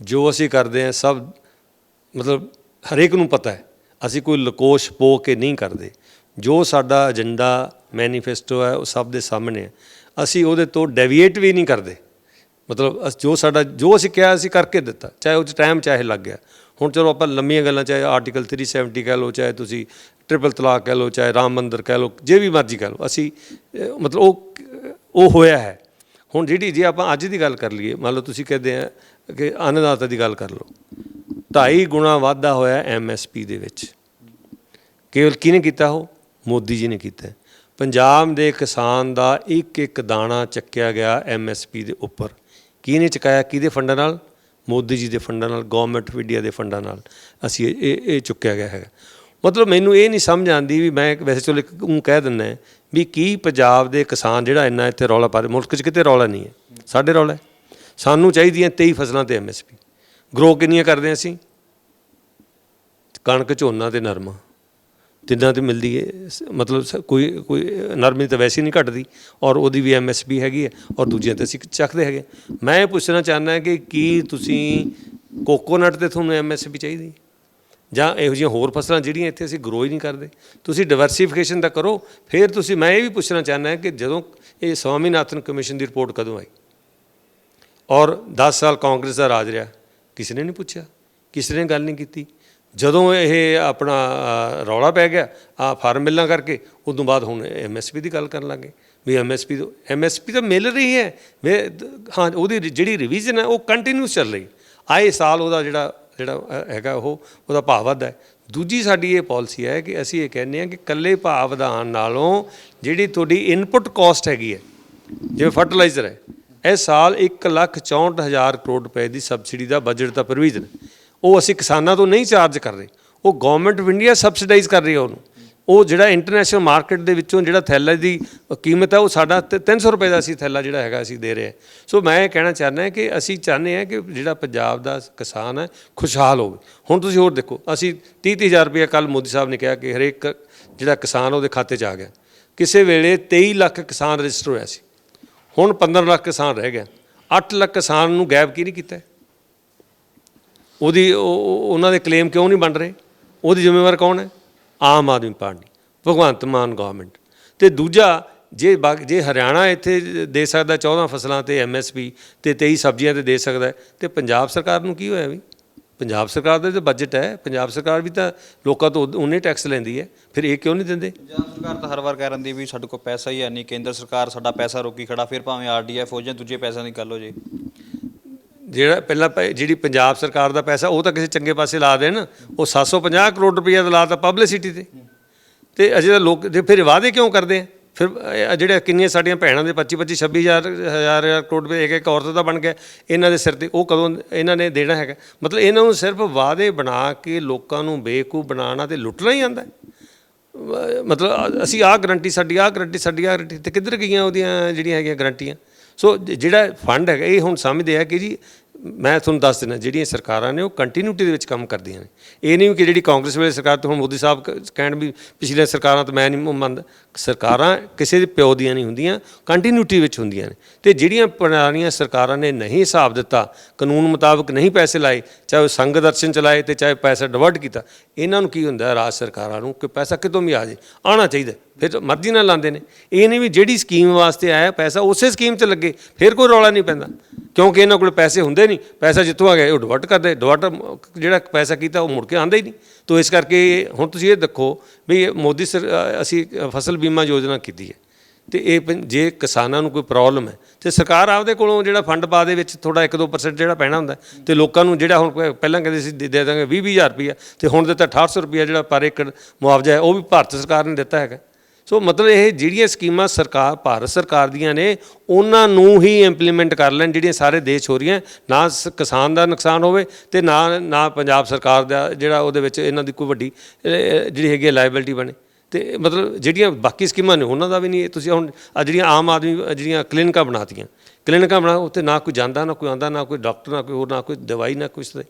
ਜੋ ਅਸੀਂ ਕਰਦੇ ਹਾਂ, ਸਭ ਮਤਲਬ ਹਰੇਕ ਨੂੰ ਪਤਾ ਹੈ। ਅਸੀਂ ਕੋਈ ਲਕੋਸ਼ ਪੋ ਕੇ ਨਹੀਂ ਕਰਦੇ। ਜੋ ਸਾਡਾ ਏਜੰਡਾ ਮੈਨੀਫੈਸਟੋ ਹੈ, ਉਹ ਸਭ ਦੇ ਸਾਹਮਣੇ ਹੈ। ਅਸੀਂ ਉਹਦੇ ਤੋਂ ਡੈਵੀਏਟ ਵੀ ਨਹੀਂ ਕਰਦੇ। ਮਤਲਬ ਅਸ- ਜੋ ਸਾਡਾ, ਜੋ ਅਸੀਂ ਕਿਹਾ ਅਸੀਂ ਕਰਕੇ ਦਿੱਤਾ, ਚਾਹੇ ਉਹ 'ਚ ਟਾਈਮ ਚਾਹੇ ਲੱਗ ਗਿਆ। ਹੁਣ ਚਲੋ ਆਪਾਂ ਲੰਮੀਆਂ ਗੱਲਾਂ, ਚਾਹੇ ਆਰਟੀਕਲ 370 ਕਹਿ ਲਓ, ਚਾਹੇ ਤੁਸੀਂ ਟ੍ਰਿਪਲ ਤਲਾਕ ਕਹਿ ਲਓ, ਚਾਹੇ ਰਾਮ ਮੰਦਿਰ ਕਹਿ ਲਓ, ਜੇ ਵੀ ਮਰਜ਼ੀ ਕਹਿ ਲਓ, ਅਸੀਂ ਮਤਲਬ ਉਹ ਉਹ ਹੋਇਆ ਹੈ। ਹੁਣ ਜਿਹੜੀ, ਜੇ ਆਪਾਂ ਅੱਜ ਦੀ ਗੱਲ ਕਰ ਲਈਏ, ਮੰਨ ਲਓ ਤੁਸੀਂ ਕਹਿੰਦੇ ਆ ਕਿ ਅੰਨਦਾਤਾ ਦੀ ਗੱਲ ਕਰ ਲਓ, ਢਾਈ ਗੁਣਾ ਵਾਧਾ ਹੋਇਆ ਐਮਐਸਪੀ ਦੇ ਵਿੱਚ। ਕੇਵਲ ਕਿਹਨੇ ਕੀਤਾ ਉਹ? ਮੋਦੀ ਜੀ ਨੇ ਕੀਤਾ ਪੰਜਾਬ ਦੇ ਕਿਸਾਨ ਦਾ ਇੱਕ ਇੱਕ ਦਾਣਾ ਚੱਕਿਆ ਗਿਆ ਐਮਐਸਪੀ ਦੇ ਉੱਪਰ। ਕਿਹਨੇ ਚੁਕਾਇਆ? ਕਿਹਦੇ ਫੰਡਾਂ ਨਾਲ? ਮੋਦੀ ਜੀ ਦੇ ਫੰਡਾਂ ਨਾਲ ਗਵਰਨਮੈਂਟ ਆਫ ਇੰਡੀਆ ਦੇ ਫੰਡਾਂ ਨਾਲ ਅਸੀਂ ਇਹ- ਇਹ ਚੁੱਕਿਆ ਗਿਆ ਹੈਗਾ। ਮਤਲਬ ਮੈਨੂੰ ਇਹ ਨਹੀਂ ਸਮਝ ਆਉਂਦੀ ਵੀ ਮੈਂ ਵੈਸੇ ਚਲੋ ਇੱਕ ਉਹ ਕਹਿ ਦਿੰਦਾ ਵੀ ਕੀ ਪੰਜਾਬ ਦੇ ਕਿਸਾਨ ਜਿਹੜਾ ਇੰਨਾ ਇੱਥੇ ਰੌਲਾ ਪਾ ਰਿਹਾ, ਮੁਲਕ 'ਚ ਕਿਤੇ ਰੌਲਾ ਨਹੀਂ ਹੈ। ਸਾਡੇ ਰੌਲਾ ਹੈ। ਸਾਨੂੰ ਚਾਹੀਦੀਆਂ 23 ਫਸਲਾਂ ਤੇ ਐਮਐਸਪੀ ਗਰੋ ਕਿੰਨੀਆਂ ਕਰਦੇ ਹਾਂ ਅਸੀਂ? ਕਣਕ ਝੋਨਾ ਤੇ ਨਰਮਾ। ਤਿੰਨਾਂ ਤੇ ਮਿਲਦੀ ਹੈ ਸ- ਮਤਲਬ ਸ- ਕੋਈ ਕੋਈ ਨਰਮੇ ਤਾਂ ਵੈਸੇ ਨਹੀਂ ਘਟਦੀ ਔਰ ਉਹਦੀ ਵੀ ਐਮਐਸਪੀ ਹੈਗੀ ਹੈ ਔਰ ਦੂਜਿਆਂ ਤੇ ਅਸੀਂ ਚੱਕਦੇ ਹੈਗੇ। ਮੈਂ ਇਹ ਪੁੱਛਣਾ ਚਾਹੁੰਦਾ ਕਿ ਕੀ ਤੁਸੀਂ ਕੋਕੋਨਟ ਤੇ ਤੁਹਾਨੂੰ ਐਮਐਸਪੀ ਚਾਹੀਦੀ ਜਾਂ ਇਹੋ ਜਿਹੀਆਂ ਹੋਰ ਫਸਲਾਂ ਜਿਹੜੀਆਂ ਇੱਥੇ ਅਸੀਂ ਗਰੋ ਹੀ ਨਹੀਂ ਕਰਦੇ। ਤੁਸੀਂ ਡਿਵਰਸੀਫਿਕੇਸ਼ਨ ਤਾਂ ਕਰੋ, ਫਿਰ ਤੁਸੀਂ ਮੈਂ ਇਹ ਵੀ ਪੁੱਛਣਾ ਚਾਹੁੰਦਾ ਕਿ ਜਦੋਂ ਇਹ ਸਵਾਮੀਨਾਥਨ ਕਮਿਸ਼ਨ ਦੀ ਰਿਪੋਰਟ ਕਦੋਂ ਆਈ? ਔਰ 10 ਸਾਲ ਕਾਂਗਰਸ ਦਾ ਰਾਜ ਰਿਹਾ, ਕਿਸੇ ਨੇ ਨਹੀਂ ਪੁੱਛਿਆ, ਕਿਸੇ ਨੇ ਗੱਲ ਨਹੀਂ ਕੀਤੀ। ਜਦੋਂ ਇਹ ਆਪਣਾ ਰੌਲਾ ਪੈ ਗਿਆ, ਆ ਫਾਰਮ ਮਿਲਾਂ ਕਰਕੇ, ਉਦੋਂ ਬਾਅਦ ਹੁਣ ਐਮਐਸਪੀ ਦੀ ਗੱਲ ਕਰਨ ਲੱਗੇ ਵੀ ਐਮਐਸਪੀ ਤੋਂ ਐਮਐਸਪੀ ਤਾਂ ਮਿਲ ਰਹੀ ਹੈ। ਵੇ- ਹਾਂ, ਉਹਦੀ ਜਿਹੜੀ ਰਿਵੀਜ਼ਨ ਹੈ, ਉਹ ਕੰਟੀਨਿਊਸ ਚੱਲ ਰਹੀ। ਆਏ ਸਾਲ ਉਹਦਾ ਜਿਹੜਾ ਜਿਹੜਾ ਹੈਗਾ ਉਹ, ਉਹਦਾ ਭਾਅ ਵੱਧਦਾ ਹੈ। ਦੂਜੀ ਸਾਡੀ ਇਹ ਪਾਲਿਸੀ ਹੈ ਕਿ ਅਸੀਂ ਇਹ ਕਹਿੰਦੇ ਹਾਂ ਕਿ ਕੱਲੇ ਭਾਅ ਵਧਾਉਣ ਨਾਲੋਂ ਜਿਹੜੀ ਤੁਹਾਡੀ ਇਨਪੁਟ ਕਾਸਟ ਹੈਗੀ ਹੈ, ਜਿਵੇਂ ਫਰਟੀਲਾਈਜ਼ਰ ਹੈ ਇਸ ਸਾਲ 164000 ਕਰੋੜ ਰੁਪਏ ਦੀ ਸਬਸਿਡੀ ਦਾ ਬਜਟ ਦਾ ਪ੍ਰੋਵੀਜ਼ਨ ਉਹ ਅਸੀਂ ਕਿਸਾਨਾਂ ਤੋਂ ਨਹੀਂ ਚਾਰਜ ਕਰ ਰਹੇ। ਉਹ ਗਵਰਨਮੈਂਟ ਆਫ ਇੰਡੀਆ ਸਬਸਿਡਾਈਜ਼ ਕਰ ਰਹੀ ਹੈ ਉਹਨੂੰ। ਉਹ ਜਿਹੜਾ ਇੰਟਰਨੈਸ਼ਨਲ ਮਾਰਕੀਟ ਦੇ ਵਿੱਚੋਂ ਜਿਹੜਾ ਥੈਲਾ ਦੀ ਕੀਮਤ ਹੈ ਉਹ ਸਾਡਾ ਤ- 300 ਰੁਪਏ ਦਾ ਅਸੀਂ ਥੈਲਾ ਜਿਹੜਾ ਹੈਗਾ ਅਸੀਂ ਦੇ ਰਹੇ ਸੋ ਮੈਂ ਇਹ ਕਹਿਣਾ ਚਾਹੁੰਦਾ ਹਾਂ ਕਿ ਅਸੀਂ ਚਾਹੁੰਦੇ ਹਾਂ ਕਿ ਜਿਹੜਾ ਪੰਜਾਬ ਦਾ ਕਿਸਾਨ ਹੈ, ਖੁਸ਼ਹਾਲ ਹੋਵੇ। ਹੁਣ ਤੁਸੀਂ ਹੋਰ ਦੇਖੋ, ਅਸੀਂ 30 30000 ਰੁਪਏ ਕੱਲ ਮੋਦੀ ਸਾਹਿਬ ਨੇ ਕਿਹਾ ਕਿ ਹਰੇਕ ਜਿਹੜਾ ਕਿਸਾਨ ਉਹਦੇ ਖਾਤੇ 'ਚ ਆ ਗਿਆ। ਕਿਸੇ ਵੇਲੇ 23 ਲੱਖ ਕਿਸਾਨ ਰਜਿਸਟਰ ਹੋਇਆ ਸੀ। ਹੁਣ 15 ਲੱਖ ਕਿਸਾਨ ਰਹਿ ਗਿਆ। 8 ਲੱਖ ਕਿਸਾਨ ਨੂੰ ਗੈਪ ਕੀ ਨਹੀਂ ਕੀਤਾ? ਉਹਦੀ ਉਹਨਾਂ ਦੇ ਕਲੇਮ ਕਿਉਂ ਨਹੀਂ ਬਣ ਰਹੇ? ਉਹਦੀ ਜ਼ਿੰਮੇਵਾਰ ਕੌਣ ਹੈ? ਆਮ ਆਦਮੀ ਪਾਰਟੀ ਭਗਵੰਤ ਮਾਨ ਗਵਰਨਮੈਂਟ ਤੇ ਦੂਜਾ ਜੇ ਬਾਕ- ਜੇ ਹਰਿਆਣਾ ਇੱਥੇ ਦੇ ਸਕਦਾ 14 ਫਸਲਾਂ ਤੇ ਐਮਐਸਪੀ ਤੇ 23 ਸਬਜ਼ੀਆਂ ਤੇ ਦੇ ਸਕਦਾ ਹੈ, ਤੇ ਪੰਜਾਬ ਸਰਕਾਰ ਨੂੰ ਕੀ ਹੋਇਆ ਵੀ? ਪੰਜਾਬ ਸਰਕਾਰ ਦਾ ਤਾਂ ਬਜਟ ਹੈ ਪੰਜਾਬ ਸਰਕਾਰ ਵੀ ਤਾਂ ਲੋਕਾਂ ਤੋਂ ਉਹਨੇ ਟੈਕਸ ਲੈਂਦੀ ਹੈ ਫਿਰ ਇਹ ਕਿਉਂ ਨਹੀਂ ਦਿੰਦੇ? ਪੰਜਾਬ ਸਰਕਾਰ ਤਾਂ ਹਰ ਵਾਰ ਕਹਿ ਰਹਿੰਦੀ ਵੀ ਸਾਡੇ ਕੋਲ ਪੈਸਾ ਹੀ ਹੈ ਨਹੀਂ ਕੇਂਦਰ ਸਰਕਾਰ ਸਾਡਾ ਪੈਸਾ ਰੋਕੀ ਖੜਾ ਫਿਰ ਭਾਵੇਂ ਆਰਡੀਐਫ ਹੋ ਜਾਂ ਦੂਜੇ ਪੈਸਿਆਂ ਦੀ ਗੱਲ ਹੋ ਜੇ। ਜਿਹੜਾ ਪਹਿਲਾਂ ਪ- ਜਿਹੜੀ ਪੰਜਾਬ ਸਰਕਾਰ ਦਾ ਪੈਸਾ, ਉਹ ਤਾਂ ਕਿਸੇ ਚੰਗੇ ਪਾਸੇ ਲਾ ਦੇਣ, ਉਹ 750 ਕਰੋੜ ਰੁਪਈਆ ਦਾ ਲਾਤਾ ਪਬਲਿਸਿਟੀ ਤੇ। ਤੇ ਅਜੇ ਤਾਂ ਲੋਕ ਤੇ ਫਿਰ ਵਾਅਦੇ ਕਿਉਂ ਕਰਦੇ ਆ? ਫਿਰ ਇਹ ਜਿਹੜੇ ਕਿੰਨੀਆਂ ਸਾਡੀਆਂ ਭੈਣਾਂ ਦੇ 25 25 26000 ਹਜ਼ਾਰ ਹਜ਼ਾਰ ਕਰੋੜ ਰੁਪਏ ਇੱਕ ਇੱਕ ਔਰਤ ਦਾ ਬਣ ਗਿਆ, ਇਹਨਾਂ ਦੇ ਸਿਰ ਤੇ ਉਹ ਕਦੋਂ ਇਹਨਾਂ ਨੇ ਦੇਣਾ ਹੈਗਾ? ਮਤਲਬ ਇਹਨਾਂ ਨੂੰ ਸਿਰਫ ਵਾਅਦੇ ਬਣਾ ਕੇ ਲੋਕਾਂ ਨੂੰ ਬੇਵਕੂਫ ਬਣਾਉਣਾ ਤੇ ਲੁੱਟਣਾ ਹੀ ਆਂਦਾ ਮਤਲਬ ਅਸੀਂ ਆਹ ਗਰੰਟੀ ਸਾਡੀ, ਆਹ ਗਰੰਟੀ ਸਾਡੀ, ਆਹ ਗਰੰਟੀ ਤੇ ਕਿੱਧਰ ਗਈਆਂ ਉਹਦੀਆਂ ਜਿਹੜੀਆਂ ਹੈਗੀਆਂ ਗਰੰਟੀਆਂ ਸੋ ਜਿਹੜਾ ਫੰਡ ਹੈਗਾ, ਇਹ ਹੁਣ ਸਮਝਦੇ ਆ ਕਿ ਜੀ, ਮੈਂ ਤੁਹਾਨੂੰ ਦੱਸ ਦਿੰਦਾ ਜਿਹੜੀਆਂ ਸਰਕਾਰਾਂ ਨੇ ਉਹ ਕੰਟੀਨਿਊਟੀ ਦੇ ਵਿੱਚ ਕੰਮ ਕਰਦੀਆਂ ਨੇ। ਇਹ ਨਹੀਂ ਕਿ ਜਿਹੜੀ ਕਾਂਗਰਸ ਵੇਲੇ ਸਰਕਾਰ ਤੇ ਹੁਣ ਮੋਦੀ ਸਾਹਿਬ ਕਹਿਣ ਵੀ ਪਿਛਲੀਆਂ ਸਰਕਾਰਾਂ ਤੋਂ ਮੈਂ ਨਹੀਂ ਮੰਨਦਾ। ਸਰਕਾਰਾਂ ਕਿਸੇ ਦੇ ਪਿਓ ਦੀਆਂ ਨਹੀਂ ਹੁੰਦੀਆਂ ਕੰਟੀਨਿਊਟੀ ਵਿੱਚ ਹੁੰਦੀਆਂ ਨੇ। ਤੇ ਜਿਹੜੀਆਂ ਪੁਰਾਣੀਆਂ ਸਰਕਾਰਾਂ ਨੇ ਨਹੀਂ ਹਿਸਾਬ ਦਿੱਤਾ ਕਾਨੂੰਨ ਮੁਤਾਬਕ ਨਹੀਂ ਪੈਸੇ ਲਾਏ ਚਾਹੇ ਉਹ ਸੰਘ ਦਰਸ਼ਨ ਚਲਾਏ ਤੇ ਚਾਹੇ ਪੈਸਾ ਡਿਵਰਟ ਕੀਤਾ ਇਹਨਾਂ ਨੂੰ ਕੀ ਹੁੰਦਾ ਰਾਜ ਸਰਕਾਰਾਂ ਨੂੰ ਕਿ ਪੈਸਾ ਕਿਤੋਂ ਵੀ ਆ ਜੇ ਆਉਣਾ ਚਾਹੀਦਾ ਫਿਰ ਤਾਂ ਮਰਜ਼ੀ ਨਾਲ ਲਾਉਂਦੇ ਨੇ। ਇਹ ਨਹੀਂ ਵੀ ਜਿਹੜੀ ਸਕੀਮ ਵਾਸਤੇ ਆਇਆ ਪੈਸਾ ਉਸੇ ਸਕੀਮ 'ਚ ਲੱਗੇ ਫਿਰ ਕੋਈ ਰੌਲਾ ਨਹੀਂ ਪੈਂਦਾ। ਕਿਉਂਕਿ ਇਹਨਾਂ ਕੋਲ ਪੈਸੇ ਹੁੰਦੇ ਨਹੀਂ ਪੈਸਾ ਜਿੱਥੋਂ ਆ ਗਿਆ ਉਹ ਡਿਵਰਟ ਕਰਦੇ ਡਿਵਰਟ ਜਿਹੜਾ ਪੈਸਾ ਕੀਤਾ ਉਹ ਮੁੜ ਕੇ ਆਂਦਾ ਹੀ ਨਹੀਂ। ਤੋ ਇਸ ਕਰਕੇ ਹੁਣ ਤੁਸੀਂ ਇਹ ਦੇਖੋ ਵੀ ਮੋਦੀ ਸਰ ਅਸੀਂ ਅ, ਫਸਲ ਬੀਮਾ ਯੋਜਨਾ ਕੀਤੀ ਹੈ। ਤੇ ਇਹ ਪੰ- ਜੇ ਕਿਸਾਨਾਂ ਨੂੰ ਕੋਈ ਪ੍ਰੋਬਲਮ ਹੈ ਤੇ ਸਰਕਾਰ ਆਪਦੇ ਕੋਲੋਂ ਜਿਹੜਾ ਫੰਡ ਪਾ ਦੇ ਵਿੱਚ ਥੋੜਾ 1-2% ਜਿਹੜਾ ਪੈਣਾ ਹੁੰਦਾ ਹੈ ਤੇ ਲੋਕਾਂ ਨੂੰ ਜਿਹੜਾ ਹੁਣ ਪ- ਪਹਿਲਾਂ ਕਹਿੰਦੇ ਸੀ ਦੇ ਦੇ ਦਾਂਗੇ 20-20000 ਰੁਪਈਆ ਤੇ ਹੁਣ ਦਿੱਤਾ 6800 ਰੁਪਈਆ ਜਿਹੜਾ ਪਰ ਏਕੜ ਮੁਆਵਜ਼ਾ ਹੈ ਉਹ ਵੀ ਭਾਰਤ ਸਰਕਾਰ ਨੇ ਦਿੱਤਾ ਹੈਗਾ। ਸੋ ਮਤਲਬ ਇਹ ਜਿਹੜੀਆਂ ਸਕੀਮਾਂ ਸਰਕਾਰ ਭਾਰਤ ਸਰਕਾਰ ਦੀਆਂ ਨੇ ਉਹਨਾਂ ਨੂੰ ਹੀ ਇੰਪਲੀਮੈਂਟ ਕਰ ਲੈਣ ਜਿਹੜੀਆਂ ਸਾਰੇ ਦੇਸ਼ ਹੋ ਰਹੀਆਂ ਨਾ ਸ- ਕਿਸਾਨ ਦਾ ਨੁਕਸਾਨ ਹੋਵੇ ਤੇ ਨਾ ਨਾ ਪੰਜਾਬ ਸਰਕਾਰ ਦਾ ਜਿਹੜਾ ਉਹਦੇ ਵਿੱਚ ਇਹਨਾਂ ਦੀ ਕੋਈ ਵੱਡੀ ਅਹ, ਜਿਹੜੀ ਹੈਗੀ ਲਾਇਬਿਲਟੀ ਬਣੇ। ਤੇ ਮਤਲਬ ਜਿਹੜੀਆਂ ਬਾਕੀ ਸਕੀਮਾਂ ਨੇ, ਉਹਨਾਂ ਦਾ ਵੀ ਨਹੀਂ, ਤੁਸੀਂ ਹੁਣ ਆ ਜਿਹੜੀਆਂ ਆਮ ਆਦਮੀ ਜਿਹੜੀਆਂ ਕਲੀਨਿਕਾਂ ਬਣਾਤੀਆਂ, ਕਲੀਨਿਕਾਂ ਬਣਾ, ਉੱਥੇ ਨਾ ਕੋਈ ਜਾਂਦਾ, ਨਾ ਕੋਈ ਆਉਂਦਾ, ਨਾ ਕੋਈ ਡਾਕਟਰ, ਨਾ ਕੋਈ ਹੋਰ, ਨਾ ਕੋਈ ਦਵਾਈ, ਨਾ ਕੁਛ ਤੇ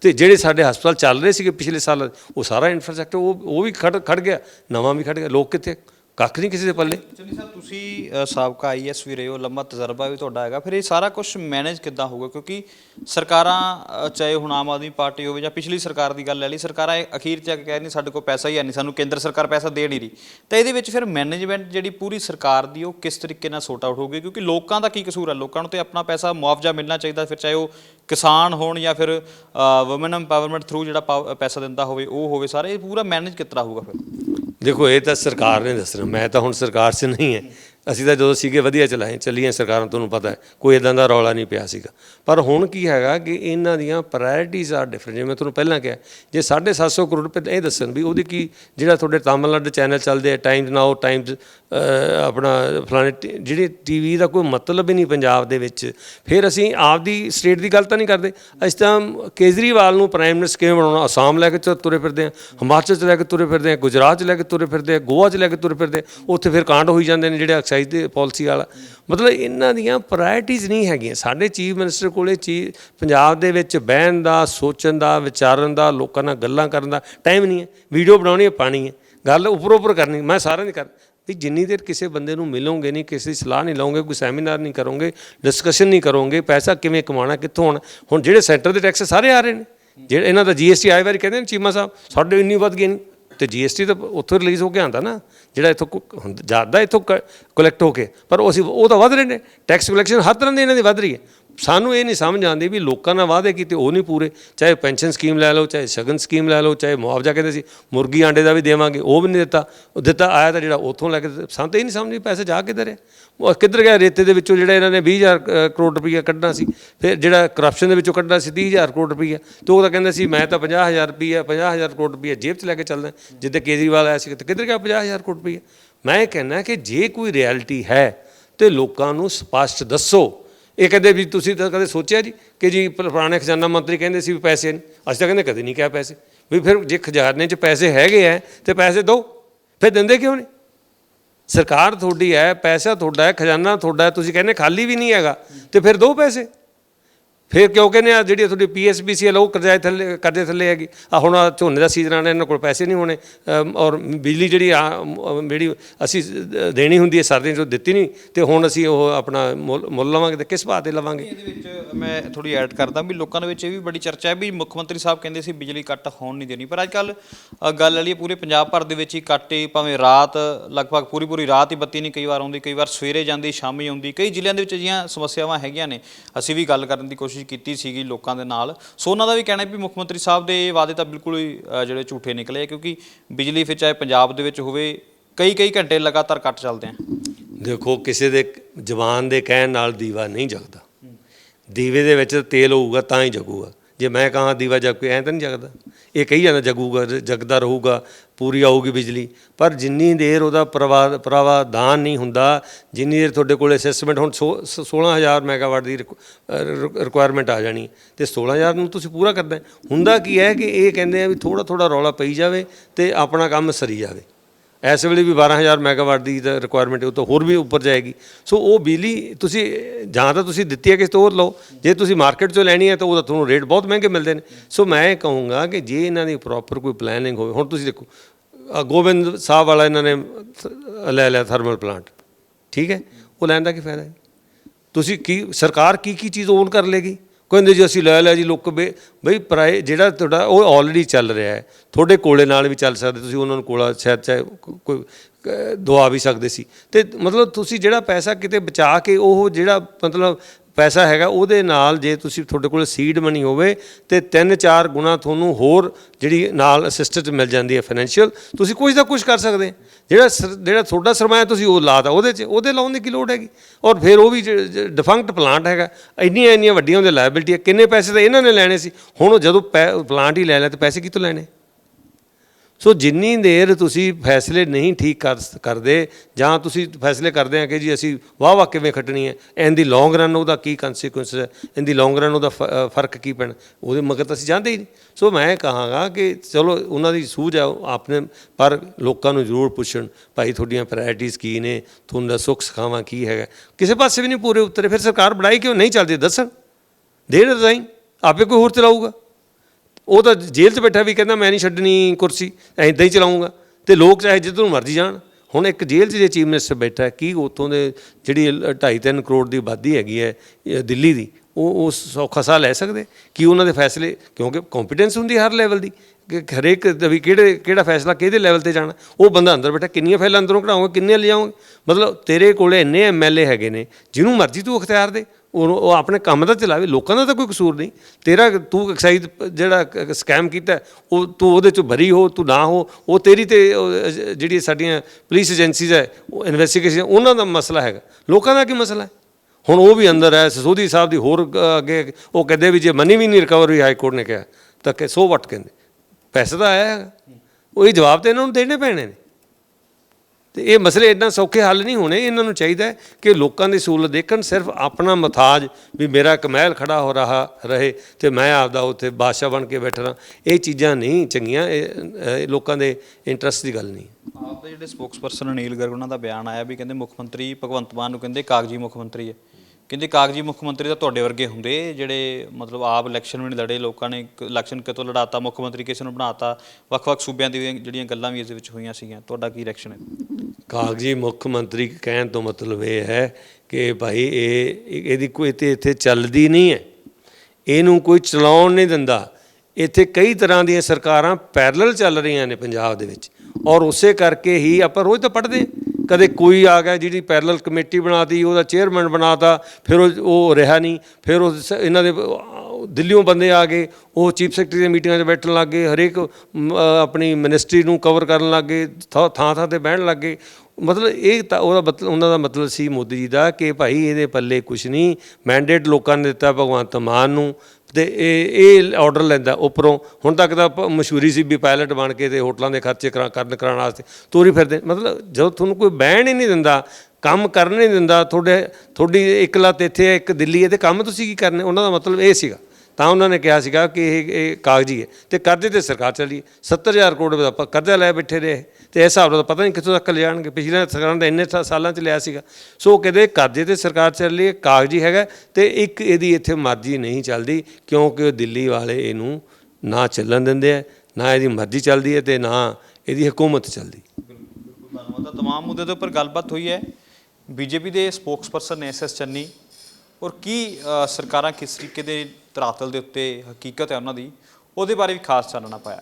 ਤੇ ਜਿਹੜੇ ਸਾਡੇ ਹਸਪਤਾਲ ਚੱਲ ਰਹੇ ਸੀਗੇ ਪਿਛਲੇ ਸਾਲ, ਉਹ ਸਾਰਾ ਇਨਫਰਾਸਟ੍ਰਕਚਰ ਉਹ ਉਹ ਵੀ ਖੜ ਖੜ ਗਿਆ, ਨਵਾਂ ਵੀ ਖੜ ਗਿਆ, ਲੋਕ ਕਿੱਥੇ ਕੱਖ ਨਹੀਂ ਕਿਸੇ ਦੇ ਪੱਲੇ। ਚੰਨੀ ਸਾਹਿਬ ਤੁਸੀਂ ਅ, ਸਾਬਕਾ ਆਈਐਸ ਵੀ ਰਹੇ ਹੋ ਲੰਮਾ ਤਜਰਬਾ ਵੀ ਤੁਹਾਡਾ ਹੈਗਾ। ਫਿਰ ਇਹ ਸਾਰਾ ਕੁਝ ਮੈਨੇਜ ਕਿੱਦਾਂ ਹੋਊਗਾ? ਕਿਉਂਕਿ ਸਰਕਾਰਾਂ ਅ, ਚਾਹੇ ਹੁਣ ਆਮ ਆਦਮੀ ਪਾਰਟੀ ਹੋਵੇ ਜਾਂ ਪਿਛਲੀ ਸਰਕਾਰ ਦੀ ਗੱਲ ਲੈ ਲਈ ਸਰਕਾਰਾਂ ਇਹ ਅਖੀਰ 'ਚ ਕਹਿ ਰਹੀਆਂ ਸਾਡੇ ਕੋਲ ਪੈਸਾ ਹੀ ਹੈ ਨਹੀਂ ਸਾਨੂੰ ਕੇਂਦਰ ਸਰਕਾਰ ਪੈਸਾ ਦੇ ਨਹੀਂ ਰਹੀ। ਤਾਂ ਇਹਦੇ ਵਿੱਚ ਫਿਰ ਮੈਨੇਜਮੈਂਟ ਜਿਹੜੀ ਪੂਰੀ ਸਰਕਾਰ ਦੀ ਉਹ ਕਿਸ ਤਰੀਕੇ ਨਾਲ ਸੋਟ ਆਊਟ ਹੋਊਗੀ? ਕਿਉਂਕਿ ਲੋਕਾਂ ਦਾ ਕੀ ਕਸੂਰ ਹੈ? ਲੋਕਾਂ ਨੂੰ ਤੇ ਆਪਣਾ ਪੈਸਾ ਮੁਆਵਜ਼ਾ ਮਿਲਣਾ ਚਾਹੀਦਾ। ਫਿਰ ਚਾਹੇ ਉਹ ਕਿਸਾਨ ਹੋਣ ਜਾਂ ਫਿਰ ਵੂਮਨ ਐਮਪਾਵਰਮੈਂਟ ਥਰੂ ਜਿਹੜਾ ਪਾਵ ਪੈਸਾ ਦਿੰਦਾ ਹੋਵੇ ਉਹ ਹੋਵੇ ਸਾਰੇ ਇਹ ਪੂਰਾ ਮੈਨੇਜ ਕਿਸ ਤਰ੍ਹਾਂ ਹੋਊਗਾ ਫਿਰ? ਦੇਖੋ, ਇਹ ਤਾਂ ਸਰਕਾਰ ਨੇ ਦੱਸਣਾ। ਮੈਂ ਤਾਂ ਹੁਣ ਸਰਕਾਰ 'ਚ ਨਹੀਂ ਹੈ ਅਸੀਂ ਤਾਂ ਜਦੋਂ ਸੀਗੇ ਵਧੀਆ ਚਲਾਏ, ਚੱਲੀਆਂ ਸਰਕਾਰਾਂ, ਤੁਹਾਨੂੰ ਪਤਾ ਹੈ, ਕੋਈ ਇਦਾਂ ਦਾ ਰੌਲਾ ਨਹੀਂ ਪਿਆ ਸੀਗਾ। ਪਰ ਹੁਣ ਕੀ ਹੈਗਾ ਕਿ ਇਹਨਾਂ ਦੀਆਂ ਪ੍ਰਾਇੋਰਟੀਜ਼ ਆ ਡਿਫਰੈਂਟ ਜਿਵੇਂ ਮੈਂ ਤੁਹਾਨੂੰ ਪਹਿਲਾਂ ਕਿਹਾ, ਜੇ 750 ਕਰੋੜ ਰੁਪਏ ਇਹ ਦੱਸਣ ਵੀ ਉਹਦੀ ਕੀ, ਜਿਹੜਾ ਤੁਹਾਡੇ ਤਾਮਿਲਨਾਡੂ ਚੈਨਲ ਚੱਲਦੇ ਆ ਟਾਈਮਜ਼ ਨਾਓ ਟਾਈਮਸ ਆਪਣਾ ਫਲਾਣੇ ਟੀ- ਜਿਹੜੇ ਟੀਵੀ ਦਾ ਕੋਈ ਮਤਲਬ ਹੀ ਨਹੀਂ ਪੰਜਾਬ ਦੇ ਵਿੱਚ। ਫਿਰ ਅਸੀਂ ਆਪਦੀ ਸਟੇਟ ਦੀ ਗੱਲ ਤਾਂ ਨਹੀਂ ਕਰਦੇ। ਅਸੀਂ ਤਾਂ ਕੇਜਰੀਵਾਲ ਨੂੰ ਪ੍ਰਾਈਮ ਮਿਨਿਸਟਰ ਕਿਵੇਂ ਬਣਾਉਣਾ? ਅਸਾਮ ਲੈ ਕੇ ਤੁਰੇ ਫਿਰਦੇ ਆ ਹਿਮਾਚਲ ਚ ਲੈ ਕੇ ਤੁਰੇ ਫਿਰਦੇ ਆ ਗੁਜਰਾਤ ਚ ਲੈ ਕੇ ਤੁਰੇ ਫਿਰਦੇ ਆ ਗੋਆ ਚ ਲੈ ਕੇ ਤੁਰੇ ਫਿਰਦੇ ਉੱਥੇ ਫਿਰ ਕਾਂਡ ਹੋਈ ਜਾਂਦੇ ਨੇ ਜਿਹੜੇ ਐਕਸਾਈਜ਼ ਦੇ ਪਾਲਿਸੀ ਵਾਲਾ। ਮਤਲਬ ਇਹਨਾਂ ਦੀਆਂ ਪ੍ਰਾਇੋਰਟੀਜ਼ ਨਹੀਂ ਹੈਗੀਆਂ। ਸਾਡੇ ਚੀਫ ਮਿਨਿਸਟਰ ਕੋਲੇ ਚੀ, ਪੰਜਾਬ ਦੇ ਵਿੱਚ ਬਹਿਣ ਦਾ, ਸੋਚਣ ਦਾ, ਵਿਚਾਰਨ ਦਾ, ਲੋਕਾਂ ਨਾਲ ਗੱਲਾਂ ਕਰਨ ਦਾ ਟਾਈਮ ਨਹੀਂ ਹੈ। ਵੀਡੀਓ ਬਣਾਉਣੀ ਹੈ, ਪਾਣੀ ਹੈ। ਗੱਲ ਉੱਪਰ ਉੱਪਰ ਕਰਨੀ ਮੈਂ ਸਾਰਿਆਂ ਦੀ ਕਰ ਵੀ ਜਿੰਨੀ ਦੇਰ ਕਿਸੇ ਬੰਦੇ ਨੂੰ ਮਿਲੋਗੇ ਨਹੀਂ, ਕਿਸੇ ਦੀ ਸਲਾਹ ਨਹੀਂ ਲਓਗੇ, ਕੋਈ ਸੈਮੀਨਾਰ ਨਹੀਂ ਕਰੋਗੇ ਡਿਸਕਸ਼ਨ ਨਹੀਂ ਕਰੋਗੇ, ਪੈਸਾ ਕਿਵੇਂ ਕਮਾਉਣਾ, ਕਿੱਥੋਂ ਆਉਣਾ, ਹੁਣ ਜਿਹੜੇ ਸੈਂਟਰ ਦੇ ਟੈਕਸ ਸਾਰੇ ਆ ਰਹੇ ਨੇ, ਜਿਹੜੇ ਇਹਨਾਂ ਦਾ ਜੀਐਸਟੀ ਆਏ ਵਾਰੀ ਕਹਿੰਦੇ ਨੇ ਚੀਮਾ ਸਾਹਿਬ, ਸਾਡੇ ਇੰਨੀ ਵੱਧ ਗਈ ਨਹੀਂ ਤੇ ਜੀਐਸਟੀ ਤਾਂ ਉੱਥੋਂ ਰਿਲੀਜ਼ ਹੋ ਕੇ ਆਂਦਾ ਨਾ, ਜਿਹੜਾ ਇੱਥੋਂ ਕੁ- ਹੁੰਦਾ- ਜ਼ਿਆਦਾ ਇੱਥੋਂ ਕਲੈਕਟ ਹੋ ਕੇ, ਪਰ ਉਹ ਅਸੀਂ ਉਹ ਤਾਂ ਵੱਧ ਰਹੇ ਨੇ ਟੈਕਸ ਕਲੈਕਸ਼ਨ ਹਰ ਤਰ੍ਹਾਂ ਦੀ ਇਹਨਾਂ ਦੀ ਵੱਧ ਰਹੀ ਹੈ। ਸਾਨੂੰ ਇਹ ਨਹੀਂ ਸਮਝ ਆਉਂਦੀ ਵੀ ਲੋਕਾਂ ਨਾਲ ਵਾਅਦੇ ਕੀਤੇ ਉਹ ਨਹੀਂ ਪੂਰੇ। ਚਾਹੇ ਪੈਨਸ਼ਨ ਸਕੀਮ ਲੈ ਲਓ ਚਾਹੇ ਸ਼ਗਨ ਸਕੀਮ ਲੈ ਲਓ ਚਾਹੇ ਮੁਆਵਜ਼ਾ ਕਹਿੰਦੇ ਸੀ ਮੁਰਗੀ ਆਂਡੇ ਦਾ ਵੀ ਦੇਵਾਂਗੇ ਉਹ ਵੀ ਨਹੀਂ ਦਿੱਤਾ। ਉਹ ਦਿੱਤਾ ਆਇਆ ਤਾਂ ਜਿਹੜਾ ਉੱਥੋਂ ਲੈ ਕੇ ਦਿੱਤਾ। ਸਾਨੂੰ ਤਾਂ ਇਹ ਨਹੀਂ ਸਮਝ ਵੀ ਪੈਸੇ ਜਾ ਕਿੱਧਰ ਹੈ। ਉਹ ਕਿੱਧਰ ਗਿਆ? ਰੇਤੇ ਦੇ ਵਿੱਚੋਂ ਜਿਹੜਾ ਇਹਨਾਂ ਨੇ 20000 ਅ, ਕਰੋੜ ਰੁਪਈਆ ਕੱਢਣਾ ਸੀ। ਫਿਰ ਜਿਹੜਾ ਕਰਪਸ਼ਨ ਦੇ ਵਿੱਚੋਂ ਕੱਢਣਾ ਸੀ 30000 ਕਰੋੜ ਰੁਪਈਆ। ਤੇ ਉਹ ਤਾਂ ਕਹਿੰਦੇ ਸੀ ਮੈਂ ਤਾਂ 50000 ਰੁਪਈਆ 50000 ਕਰੋੜ ਰੁਪਈਆ ਜੇਬ 'ਚ ਲੈ ਕੇ ਚੱਲਦਾ ਜਿੱਦਾਂ ਕੇਜਰੀਵਾਲ ਆਇਆ ਸੀ ਤੇ ਕਿੱਧਰ ਗਿਆ 50000 ਕਰੋੜ ਰੁਪਈਆ? ਮੈਂ ਇਹ ਕਹਿਣਾ ਕਿ ਜੇ ਕੋਈ ਰਿਐਲਿਟੀ ਹੈ ਤੇ ਲੋਕਾਂ ਨੂੰ ਸਪਸ਼ਟ ਦੱਸੋ ਇਹ ਕਹਿੰਦੇ ਵੀ ਤੁਸੀਂ ਤਾਂ ਕਦੇ ਸੋਚਿਆ ਜੀ ਕਿ ਜੀ ਪੁਰਾਣੇ ਖਜ਼ਾਨਾ ਮੰਤਰੀ ਕਹਿੰਦੇ ਸੀ ਵੀ ਪੈਸੇ ਨਹੀਂ ਅਸੀਂ ਤਾਂ ਕਹਿੰਦੇ ਕਦੇ ਨਹੀਂ ਕਿਹਾ ਪੈਸੇ। ਵੀ ਫਿਰ ਜੇ ਖਜ਼ਾਨੇ 'ਚ ਪੈਸੇ ਹੈਗੇ ਐ, ਤੇ ਪੈਸੇ ਦਿਓ ਫਿਰ ਦਿੰਦੇ ਕਿਉਂ ਨਹੀਂ? ਸਰਕਾਰ ਤੁਹਾਡੀ ਹੈ ਪੈਸਾ ਤੁਹਾਡਾ ਹੈ ਖਜ਼ਾਨਾ ਤੁਹਾਡਾ ਹੈ ਤੁਸੀਂ ਕਹਿੰਦੇ ਖਾਲੀ ਵੀ ਨਹੀਂ ਹੈਗਾ, ਤੇ ਫਿਰ ਦਿਓ ਪੈਸੇ। ਫਿਰ ਕਿਉਂ ਕਹਿੰਦੇ ਆ ਜਿਹੜੀ ਤੁਹਾਡੀ ਪੀਐਸਬੀਸੀ ਉਹ ਕਰਜ਼ੇ ਥੱਲੇ ਕਰਜ਼ੇ ਥੱਲੇ ਹੈਗੀ। ਆ ਹੁਣ ਆਹ ਝੋਨੇ ਦਾ ਸੀਜ਼ਨ ਆਣਾ ਇਹਨਾਂ ਕੋਲ ਪੈਸੇ ਨਹੀਂ ਹੋਣੇ। ਅਮ, ਔਰ ਬਿਜਲੀ ਜਿਹੜੀ ਆ ਅਮ, ਜਿਹੜੀ ਅਸੀਂ ਅ, ਦੇਣੀ ਹੁੰਦੀ ਹੈ ਸਰਦੀਆਂ 'ਚ ਉਹ ਦਿੱਤੀ ਨਹੀਂ। ਤੇ ਹੁਣ ਅਸੀਂ ਉਹ ਆਪਣਾ ਮੁੱਲ ਮੁੱਲ ਲਵਾਂਗੇ ਤੇ ਕਿਸ ਭਾਅ ਤੇ ਲਵਾਂਗੇ? ਇਹਦੇ ਵਿੱਚ ਮੈਂ ਥੋੜੀ ਐਡ ਕਰਦਾ ਵੀ ਲੋਕਾਂ ਦੇ ਵਿੱਚ ਇਹ ਵੀ ਬੜੀ ਚਰਚਾ ਹੈ ਵੀ ਮੁੱਖ ਮੰਤਰੀ ਸਾਹਿਬ ਕਹਿੰਦੇ ਸੀ ਬਿਜਲੀ ਕੱਟ ਹੋਣ ਨਹੀਂ ਦੇਣੀ। ਪਰ ਅੱਜ ਕੱਲ ਗੱਲ ਵਾਲੀ ਪੂਰੇ ਪੰਜਾਬ ਭਰ ਦੇ ਵਿੱਚ ਹੀ ਕੱਟ ਹੀ ਭਾਵੇਂ ਰਾਤ ਲਗਭਗ ਪੂਰੀ ਪੂਰੀ ਰਾਤ ਹੀ ਬੱਤੀ ਨਹੀਂ ਕਈ ਵਾਰ ਆਉਂਦੀ ਕਈ ਵਾਰ ਸਵੇਰੇ ਜਾਂਦੀ ਸ਼ਾਮੀ ਆਉਂਦੀ। ਕਈ ਜ਼ਿਲ੍ਹਿਆਂ ਦੇ ਵਿੱਚ ਅਜਿਹੀਆਂ ਸਮੱਸਿਆਵਾਂ ਹੈਗੀਆਂ ਨੇ। ਅਸੀਂ ਵੀ ਗੱਲ ਕਰਨ ਦੀ ਕੋਸ਼ਿਸ਼ ਕੀਤੀ ਸੀਗੀ ਲੋਕਾਂ ਦੇ ਨਾਲ। ਸੋ ਉਹਨਾਂ ਦਾ ਵੀ ਕਹਿਣਾ ਵੀ ਮੁੱਖ ਮੰਤਰੀ ਸਾਹਿਬ ਦੇ ਇਹ ਵਾਅਦੇ ਤਾਂ ਬਿਲਕੁਲ ਹੀ ਅ, ਜਿਹੜੇ ਝੂਠੇ ਨਿਕਲੇ ਆ ਕਿਉਂਕਿ ਬਿਜਲੀ ਫਿਰ ਚਾਹੇ ਪੰਜਾਬ ਦੇ ਵਿੱਚ ਹੋਵੇ ਕਈ ਕਈ ਘੰਟੇ ਲਗਾਤਾਰ ਕੱਟ ਚੱਲਦੇ ਆ। ਦੇਖੋ ਕਿਸੇ ਦੇ ਜਵਾਨ ਦੇ ਕਹਿਣ ਨਾਲ ਦੀਵਾ ਨਹੀਂ ਜਗਦਾ। ਦੀਵੇ ਦੇ ਵਿੱਚ ਤੇਲ ਹੋਊਗਾ ਤਾਂ ਹੀ ਜਗੂਗਾ। ਜੇ ਮੈਂ ਕਹਾਂ ਦੀਵਾ ਜਗ ਪਿਆ ਐਂ ਤਾਂ ਨਹੀਂ ਜਗਦਾ। ਇਹ ਕਹੀ ਜਾਂਦਾ ਜਗੂਗਾ ਜਗਦਾ ਰਹੂਗਾ, ਪੂਰੀ ਆਊਗੀ ਬਿਜਲੀ। ਪਰ ਜਿੰਨੀ ਦੇਰ ਉਹਦਾ ਪ੍ਰਵਾ ਪ੍ਰਵਾਦਾਨ ਨਹੀਂ ਹੁੰਦਾ, ਜਿੰਨੀ ਦੇਰ ਤੁਹਾਡੇ ਕੋਲ ਅਸੈਸਮੈਂਟ ਹੁਣ ਸੋ- ਸ- 16000 ਮੈਗਾਵਾਟ ਦੀ ਰਿਕੁਆਇਰਮੈਂਟ ਆ ਜਾਣੀ। ਤੇ 16000 ਨੂੰ ਤੁਸੀਂ ਪੂਰਾ ਕਰਦਾ ਹੁੰਦਾ ਕੀ ਹੈ ਕਿ ਇਹ ਕਹਿੰਦੇ ਆ ਵੀ ਥੋੜਾ ਥੋੜਾ ਰੌਲਾ ਪਈ ਜਾਵੇ ਤੇ ਆਪਣਾ ਕੰਮ ਸਰੀ ਜਾਵੇ। ਇਸ ਵੇਲੇ ਵੀ 12000 ਮੈਗਾਵਾਟ ਦੀ ਤਾਂ ਰਿਕੁਆਇਰਮੈਂਟ ਉਹ ਤਾਂ ਹੋਰ ਵੀ ਉੱਪਰ ਜਾਏਗੀ। ਸੋ ਉਹ ਬਿਜਲੀ ਤੁਸੀਂ, ਜਾਂ ਤਾਂ ਤੁਸੀਂ ਦਿੱਤੀ ਹੈ ਕਿਸੇ ਤੋਂ ਹੋਰ ਲਓ। ਜੇ ਤੁਸੀਂ ਮਾਰਕੀਟ ਚੋਂ ਲੈਣੀ ਹੈ ਤਾਂ ਉਹਦਾ ਤੁਹਾਨੂੰ ਰੇਟ ਬਹੁਤ ਮਹਿੰਗੇ ਮਿਲਦੇ ਨੇ। ਸੋ ਮੈਂ ਇਹ ਕਹੂੰਗਾ ਕਿ ਜੇ ਇਹਨਾਂ ਦੀ ਪ੍ਰੋਪਰ ਕੋਈ ਪਲੈਨਿੰਗ ਹੋਵੇ, ਹੁਣ ਤੁਸੀਂ ਦੇਖੋ ਗੋਬਿੰਦ ਸਾਹਿਬ ਵਾਲਾ ਇਹਨਾਂ ਨੇ ਲੈ ਲਿਆ ਥਰਮਲ ਪਲਾਂਟ ਠੀਕ ਹੈ? ਉਹ ਲੈਣ ਦਾ ਕੀ ਫਾਇਦਾ ਹੈ? ਤੁਸੀਂ ਕੀ, ਸਰਕਾਰ ਕੀ ਕੀ ਚੀਜ਼ ਓਨ ਕਰ ਲੇਗੀ? ਕਹਿੰਦੇ ਜੀ ਅਸੀਂ ਲੈ ਲਿਆ ਜੀ ਲੋਕ ਬੇ। ਬਈ ਪ੍ਰਾਈ ਜਿਹੜਾ ਤੁਹਾਡਾ ਉਹ ਆਲਰੇਡੀ ਚੱਲ ਰਿਹਾ ਹੈ। ਤੁਹਾਡੇ ਕੋਲੇ ਨਾਲ ਵੀ ਚੱਲ ਸਕਦੇ ਤੁਸੀਂ, ਉਹਨਾਂ ਨੂੰ ਕੋਲਾ ਸ਼ਾਇਦ ਚਾਹੇ ਕੋਈ ਦਵਾ ਵੀ ਸਕਦੇ ਸੀ। ਤੇ ਮਤਲਬ ਤੁਸੀਂ ਜਿਹੜਾ ਪੈਸਾ ਕਿਤੇ ਬਚਾ ਕੇ ਉਹ ਜਿਹੜਾ ਮਤਲਬ ਪੈਸਾ ਹੈਗਾ, ਉਹਦੇ ਨਾਲ ਜੇ ਤੁਸੀਂ ਤੁਹਾਡੇ ਕੋਲ ਸੀਡ ਮਨੀ ਹੋਵੇ ਤੇ ਤਿੰਨ ਚਾਰ ਗੁਣਾ ਤੁਹਾਨੂੰ ਹੋਰ ਜਿਹੜੀ ਨਾਲ ਅਸਿਸਟੈਂਟ ਮਿਲ ਜਾਂਦੀ ਹੈ ਫਾਈਨੈਂਸ਼ੀਅਲ ਤੁਸੀਂ ਕੁਝ ਦਾ ਕੁਝ ਕਰ ਸਕਦੇ ਜਿਹੜਾ ਸਰ- ਜਿਹੜਾ ਤੁਹਾਡਾ ਸਰਮਾਇਆ ਤੁਸੀਂ ਉਹ ਲਾਤਾ, ਉਹਦੇ 'ਚ, ਉਹਦੇ ਲਾਉਣ ਦੀ ਕੀ ਲੋੜ ਹੈਗੀ? ਔਰ ਫਿਰ ਉਹ ਵੀ ਡਿਫੰਕਟ ਪਲਾਂਟ ਹੈਗਾ ਇੰਨੀਆਂ ਇੰਨੀਆਂ ਵੱਡੀਆਂ ਉਹਦੇ ਲਾਇਬਿਲਟੀ ਹੈ, ਕਿੰਨੇ ਪੈਸੇ ਤਾਂ ਇਹਨਾਂ ਨੇ ਲੈਣੇ ਸੀ। ਹੁਣ ਉਹ ਜਦੋਂ ਪਲਾਂਟ ਹੀ ਲੈ ਲਿਆ, ਤੇ ਪੈਸੇ ਕਿੱਥੋਂ ਲੈਣੇ? ਸੋ ਜਿੰਨੀ ਦੇਰ ਤੁਸੀਂ ਫੈਸਲੇ ਨਹੀਂ ਠੀਕ ਕਰ ਕਰਦੇ, ਜਾਂ ਤੁਸੀਂ ਫੈਸਲੇ ਕਰਦੇ ਆ ਕਿ ਜੀ ਅਸੀਂ ਵਾਹ ਵਾਹ ਕਿਵੇਂ ਖੱਟਣੀ ਹੈ ਐਨ ਦੀ ਲੌਂਗ ਰਨ ਉਹਦਾ ਕੀ ਕਨਸੀਕੁਐਂਸ ਹੈ ਇਨ ਦੀ ਲੌਂਗ ਰਨ ਉਹਦਾ ਫ- ਫ਼ਰਕ ਕੀ ਪੈਣਾ, ਉਹਦੇ ਮਗਰ ਤਾਂ ਅਸੀਂ ਜਾਂਦੇ ਹੀ ਨਹੀਂ। ਸੋ ਮੈਂ ਕਹਾਂਗਾ ਕਿ ਚਲੋ ਉਹਨਾਂ ਦੀ ਸੂਝ ਹੈ ਉਹ ਆਪਣੇ, ਪਰ ਲੋਕਾਂ ਨੂੰ ਜ਼ਰੂਰ ਪੁੱਛਣ, ਭਾਈ ਤੁਹਾਡੀਆਂ ਪ੍ਰਾਇੋਰਟੀਜ਼ ਕੀ ਨੇ? ਤੁਹਾਨੂੰ ਦਾ ਸੁੱਖ ਸਖਾਵਾਂ ਕੀ ਹੈਗਾ? ਕਿਸੇ ਪਾਸੇ ਵੀ ਨਹੀਂ ਪੂਰੇ ਉਤਰੇ, ਫਿਰ ਸਰਕਾਰ ਬਣਾਈ ਕਿਉਂ? ਨਹੀਂ ਚੱਲਦੀ, ਦੱਸਣ। ਦੇਣ ਰਿਜ਼ਾਈਨ ਆਪੇ ਕੋਈ ਹੋਰ ਚਲਾਊਗਾ। ਉਹ ਤਾਂ ਜੇਲ੍ਹ 'ਚ ਬੈਠਾ ਵੀ ਕਹਿੰਦਾ ਮੈਂ ਨਹੀਂ ਛੱਡਣੀ ਕੁਰਸੀ ਐਦਾਂ ਹੀ ਚਲਾਉਂਗਾ। ਤੇ ਲੋਕ ਚਾਹੇ ਜਿੱਧਰ ਨੂੰ ਮਰਜ਼ੀ ਜਾਣ, ਹੁਣ ਇੱਕ ਜੇਲ੍ਹ 'ਚ ਜੇ ਚੀਫ ਮਿਨਿਸਟਰ ਬੈਠਾ ਕੀ ਉੱਥੋਂ ਦੇ ਜਿਹੜੀ 2.5-3 ਕਰੋੜ ਦੀ ਆਬਾਦੀ ਹੈਗੀ ਹੈ ਦਿੱਲੀ ਦੀ, ਉਹ ਉਹ ਸੌਖਾ ਸਾਹ ਲੈ ਸਕਦੇ? ਕੀ ਉਹਨਾਂ ਦੇ ਫੈਸਲੇ, ਕਿਉਂਕਿ ਕੰਪੀਟੈਂਸ ਹੁੰਦੀ ਹਰ ਲੈਵਲ ਦੀ, ਕਿ ਹਰੇਕ ਦਾ ਵੀ ਕਿਹੜੇ, ਕਿਹੜਾ ਫੈਸਲਾ ਕਿਹਦੇ ਲੈਵਲ ਤੇ ਜਾਣਾ? ਉਹ ਬੰਦਾ ਅੰਦਰ ਬੈਠਾ, ਕਿੰਨੀਆਂ ਫਾਈਲਾਂ ਅੰਦਰੋਂ ਕਢਾਓਗੇ, ਕਿੰਨੀਆਂ ਲਿਆਓਗੇ ਮਤਲਬ ਤੇਰੇ ਕੋਲੇ ਇੰਨੇ ਐਮਐਲਏ ਹੈਗੇ ਨੇ, ਜਿਹਨੂੰ ਮਰਜ਼ੀ ਤੂੰ ਅਖਤਿਆਰ ਦੇ ਉਹ ਉਹ ਆਪਣੇ ਕੰਮ ਦਾ ਚਲਾਵੇ ਲੋਕਾਂ ਦਾ ਤਾਂ ਕੋਈ ਕਸੂਰ ਨਹੀਂ। ਤੇਰਾ ਤੂੰ ਐਕਸਾਈਜ਼ ਜਿਹੜਾ ਸਕੈਮ ਕੀਤਾ, ਉਹ ਤੂੰ ਉਹਦੇ 'ਚ ਬਰੀ ਹੋ, ਤੂੰ ਨਾ ਹੋ, ਉਹ ਤੇਰੀ ਤੇ, ਉਹ ਜਿਹੜੀ ਸਾਡੀਆਂ ਪੁਲਿਸ ਏਜੰਸੀਜ਼ ਹੈ ਉਹ ਇਨਵੈਸਟੀਗੇਸ਼ਨ ਉਹਨਾਂ ਦਾ ਮਸਲਾ ਹੈਗਾ। ਲੋਕਾਂ ਦਾ ਕੀ ਮਸਲਾ ਹੈ? ਹੁਣ ਉਹ ਵੀ ਅੰਦਰ ਹੈ ਸਸੋਦੀ ਸਾਹਿਬ ਦੀ ਹੋਰ ਅੱਗੇ ਉਹ ਕਹਿੰਦੇ ਵੀ ਜੇ ਮਨੀ ਵੀ ਨਹੀਂ ਰਿਕਵਰ ਹੋਈ ਹਾਈ ਕੋਰਟ ਨੇ ਕਿਹਾ, ਤਾਂ ਕਿ ਸੋ ਵਟ ਕਹਿੰਦੇ। ਪੈਸੇ ਤਾਂ ਆਇਆ ਹੈਗਾ। ਉਹ ਇਹ ਜਵਾਬ ਤੇ ਇਹਨਾਂ ਨੂੰ ਦੇਣੇ ਪੈਣੇ ਨੇ। ਤੇ ਇਹ ਮਸਲੇ ਇੰਨਾ ਸੌਖੇ ਹੱਲ ਨਹੀਂ ਹੋਣੇ, ਇਹਨਾਂ ਨੂੰ ਚਾਹੀਦਾ ਕਿ ਲੋਕਾਂ ਦੀ ਸਹੂਲਤ ਦੇਖਣ, ਸਿਰਫ ਆਪਣਾ ਮਥਾਜ ਵੀ ਮੇਰਾ ਇੱਕ ਮਹਿਲ ਖੜਾ ਹੋ ਰਹਾ ਰਹੇ ਤੇ ਮੈਂ ਆਪਦਾ ਉੱਥੇ ਬਾਦਸ਼ਾਹ ਬਣ ਕੇ ਬੈਠਾ ਰਹਾਂ। ਇਹ ਚੀਜ਼ਾਂ ਨਹੀਂ ਚੰਗੀਆਂ, ਇਹ ਇਹ ਲੋਕਾਂ ਦੇ ਇੰਟਰਸਟ ਦੀ ਗੱਲ ਨਹੀਂ। ਆਪ ਦੇ ਜਿਹੜੇ ਸਪੋਕਸਪਰਸਨ ਅਨਿਲ ਗਰਗ, ਉਹਨਾਂ ਦਾ ਬਿਆਨ ਆਇਆ ਵੀ ਕਹਿੰਦੇ ਮੁੱਖ ਮੰਤਰੀ ਭਗਵੰਤ ਮਾਨ ਨੂੰ ਕਹਿੰਦੇ ਕਾਗਜ਼ੀ ਮੁੱਖ ਮੰਤਰੀ ਹੈ। ਕਹਿੰਦੇ ਕਾਗਜ਼ੀ ਮੁੱਖ ਮੰਤਰੀ ਤਾਂ ਤੁਹਾਡੇ ਵਰਗੇ ਹੁੰਦੇ, ਜਿਹੜੇ ਮਤਲਬ ਆਪ ਇਲੈਕਸ਼ਨ ਵੀ ਨਹੀਂ ਲੜੇ, ਲੋਕਾਂ ਨੇ ਇੱਕ ਇਲੈਕਸ਼ਨ ਕਿਤੋਂ ਲੜਾਤਾ, ਮੁੱਖ ਮੰਤਰੀ ਕਿਸ ਨੂੰ ਬਣਾਤਾ, ਵੱਖ-ਵੱਖ ਸੂਬਿਆਂ ਦੀਆਂ ਜਿਹੜੀਆਂ ਗੱਲਾਂ ਵੀ ਇਸ ਦੇ ਵਿੱਚ ਹੋਈਆਂ ਸੀਗੀਆਂ, ਤੁਹਾਡਾ ਕੀ ਰਿਐਕਸ਼ਨ ਹੈ? ਕਾਗਜ਼ੀ ਮੁੱਖ ਮੰਤਰੀ ਕਹਿਣ ਤੋਂ ਮਤਲਬ ਇਹ ਹੈ ਕਿ ਭਾਈ ਇਹ ਇਹ- ਇਹਦੀ ਕੋਈ ਇੱਥੇ ਇੱਥੇ ਚੱਲਦੀ ਨਹੀਂ ਹੈ। ਇਹਨੂੰ ਕੋਈ ਚਲਾਉਣ ਨਹੀਂ ਦਿੰਦਾ। ਇੱਥੇ ਕਈ ਤਰ੍ਹਾਂ ਦੀਆਂ ਸਰਕਾਰਾਂ ਪੈਰਲਲ ਚੱਲ ਰਹੀਆਂ ਨੇ ਪੰਜਾਬ ਦੇ ਵਿੱਚ। ਔਰ ਉਸੇ ਕਰਕੇ ਹੀ ਆਪਾਂ ਰੋਜ਼ ਤਾਂ ਪੜ੍ਹਦੇ ਹਾਂ। ਕਦੇ ਕੋਈ ਆ ਗਿਆ ਜਿਹੜੀ ਪੈਰਲਲ ਕਮੇਟੀ ਬਣਾਤੀ ਉਹਦਾ ਚੇਅਰਮੈਨ ਬਣਾਤਾ ਫਿਰ ਉਹ ਉਹ ਰਿਹਾ ਨਹੀਂ। ਫਿਰ ਉਹ ਸ- ਇਹਨਾਂ ਦੇ ਅਹ, ਦਿੱਲੀੋਂ ਬੰਦੇ ਆ ਗਏ। ਉਹ ਚੀਫ ਸੈਕਟਰੀ ਦੀਆਂ ਮੀਟਿੰਗਾਂ 'ਚ ਬੈਠਣ ਲੱਗ ਗਏ। ਹਰੇਕ ਮ, ਅਹ, ਆਪਣੀ ਮਿਨਿਸਟਰੀ ਨੂੰ ਕਵਰ ਕਰਨ ਲੱਗ ਗਏ। ਥਾਂ ਥਾਂ ਥਾਂ ਤੇ ਬਹਿਣ ਲੱਗ ਗਏ। ਮਤਲਬ ਇਹ ਤਾਂ ਉਹਦਾ ਮਤਲਬ ਉਹਨਾਂ ਦਾ ਮਤਲਬ ਸੀ ਮੋਦੀ ਜੀ ਦਾ ਕਿ ਭਾਈ ਇਹਦੇ ਪੱਲੇ ਕੁਝ ਨਹੀਂ। ਮੈਂਡੇਟ ਲੋਕਾਂ ਨੇ ਦਿੱਤਾ ਭਗਵੰਤ ਮਾਨ ਨੂੰ। ਤੇ ਇਹ ਇਹ ਆਰਡਰ ਲੈਂਦਾ, ਉੱਪਰੋਂ ਹੁਣ ਤੱਕ ਤਾਂ ਪ- ਮਸ਼ਹੂਰੀ ਸੀ ਵੀ ਪਾਇਲਟ ਬਣ ਕੇ ਤੇ ਹੋਟਲਾਂ ਦੇ ਖਰਚੇ ਕਰਾ- ਕਰਨ, ਕਰਾਉਣ ਵਾਸਤੇ ਤੋਰੀ ਫਿਰਦੇ। ਮਤਲਬ ਜਦੋਂ ਤੁਹਾਨੂੰ ਕੋਈ ਬਹਿਣ ਹੀ ਨਹੀਂ ਦਿੰਦਾ, ਕੰਮ ਕਰਨ ਹੀ ਨਹੀਂ ਦਿੰਦਾ, ਤੁਹਾਡੇ, ਤੁਹਾਡੀ ਇੱਕ ਲੱਤ ਇੱਥੇ ਹੈ ਇੱਕ ਦਿੱਲੀ ਹੈ ਤੇ ਕੰਮ ਤੁਸੀਂ ਕੀ ਕਰਨੇ? ਉਹਨਾਂ ਦਾ ਮਤਲਬ ਇਹ ਸੀਗਾ। ਤਾਂ ਉਹਨਾਂ ਨੇ ਕਿਹਾ ਸੀਗਾ ਕਿ ਇਹ ਇਹ ਕਾਗਜ਼ੀ ਹੈ ਤੇ ਕਰਜ਼ੇ ਤੇ ਸਰਕਾਰ ਚੱਲੀ 70000 ਕਰੋੜ ਦਾ ਆਪਾਂ ਕਰਜ਼ਾ ਲੈ ਬੈਠੇ ਰਹੇ ਤੇ ਇਸ ਹਿਸਾਬ ਨਾਲ ਤਾਂ ਪਤਾ ਨਹੀਂ ਕਿੱਥੋਂ ਤੱਕ ਲੈ ਜਾਣਗੇ ਪਿਛਲੇ ਸਰਕਾਰਾਂ ਨੇ ਇੰਨੇ ਸਾ- ਸਾਲਾਂ ਚ ਲਿਆ ਸੀਗਾ ਸੋ ਕਹਿੰਦੇ ਕਰਜ਼ੇ ਤੇ ਸਰਕਾਰ ਚੱਲੀ ਹੈ ਕਾਗਜ਼ੀ ਹੈਗਾ ਤੇ ਇੱਕ ਇਹਦੀ ਇੱਥੇ ਮਰਜ਼ੀ ਨਹੀਂ ਚੱਲਦੀ ਕਿਉਂਕਿ ਉਹ ਦਿੱਲੀ ਵਾਲੇ ਇਹਨੂੰ ਨਾ ਚੱਲਣ ਦਿੰਦੇ ਆ ਨਾ ਇਹਦੀ ਮਰਜ਼ੀ ਚੱਲਦੀ ਹੈ ਤੇ ਨਾ ਇਹਦੀ ਹਕੂਮਤ ਚੱਲਦੀ ਬਿਲਕੁਲ ਧੰਨਵਾਦ ਤਾਂ तमाम ਮੁੱਦੇ ਦੇ ਉੱਪਰ ਗੱਲਬਾਤ ਹੋਈ ਹੈ ਬੀਜੇਪੀ ਦੇ ਸਪੋਕਸਪਰਸਨ ਨੇ ਐਸਐਸ ਚੰਨੀ ਔਰ ਕੀ ਅ, ਸਰਕਾਰਾਂ ਕਿਸ ਤਰੀਕੇ ਦੇ ਧਰਾਤਲ ਦੇ ਉੱਤੇ ਹਕੀਕਤ ਹੈ ਉਹਨਾਂ ਦੀ ਉਹਦੇ ਬਾਰੇ ਵੀ ਖਾਸ ਚਾਨਣਾ ਪਾਇਆ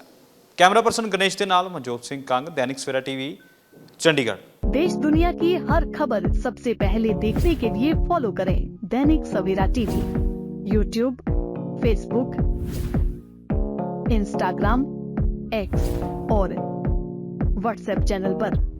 ਕੈਮਰਾ ਪਰਸਨ ਗਣੇਸ਼ ਦੇ ਨਾਲ ਮਨਜੋਤ ਸਿੰਘ ਕੰਗ ਦੈਨਿਕ ਸਵੇਰਾ ਟੀਵੀ ਚੰਡੀਗੜ੍ਹ देश दुनिया की हर खबर सबसे पहले देखने के लिए फॉलो करें Dainik Savera TV YouTube Facebook Instagram X और व्हाट्सएप चैनल पर।